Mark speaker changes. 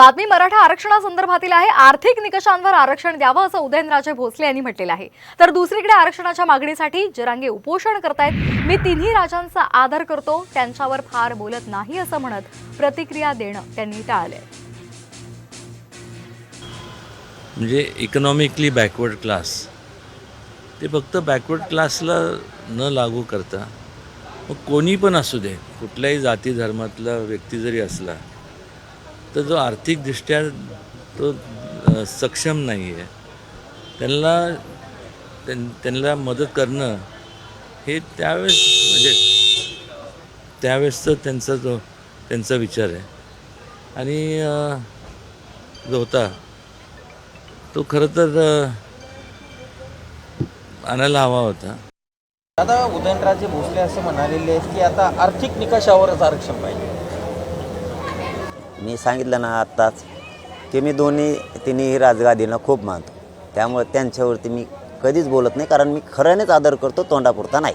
Speaker 1: बातमी मराठा आरक्षणासंदर्भातील आहे. आर्थिक निकषांवर आरक्षण द्यावं असं उदयनराजे भोसले यांनी म्हटलेलं आहे. तर दुसरीकडे आरक्षणाच्या मागणीसाठी जरांगे उपोषण करतायत. मी तिन्ही राजांचा आदर करतो. त्यांच्यावर फार बोलत नाही असं म्हणत प्रतिक्रिया देणं त्यांनी टाळले
Speaker 2: म्हणजे इकॉनॉमिकली बॅकवर्ड क्लास ते फक्त बॅकवर्ड क्लासला न लागू करता मग कोणी पण असू दे कुठल्याही जाती धर्मातला व्यक्ती जरी असला तर जो आर्थिकदृष्ट्या तो सक्षम नाही आहे त्यांना त्यां त्यांना मदत करणं हे त्यावेळेस म्हणजे त्यावेळेसचं त्यांचा जो त्यांचा विचार आहे. आणि जो होता तो खरं तर आणायला हवा होता.
Speaker 3: आता उदयनराजे भोसले असे म्हणालेले आहेत की आता आर्थिक निकषावरच आरक्षण पाहिजे.
Speaker 4: मी सांगितलं ना आत्ताच की मी दोन्ही तिन्ही राजगादींना खूप मानतो. त्यामुळे त्यांच्यावरती मी कधीच बोलत नाही कारण मी खऱ्यानेच आदर करतो तोंडापुरता नाही.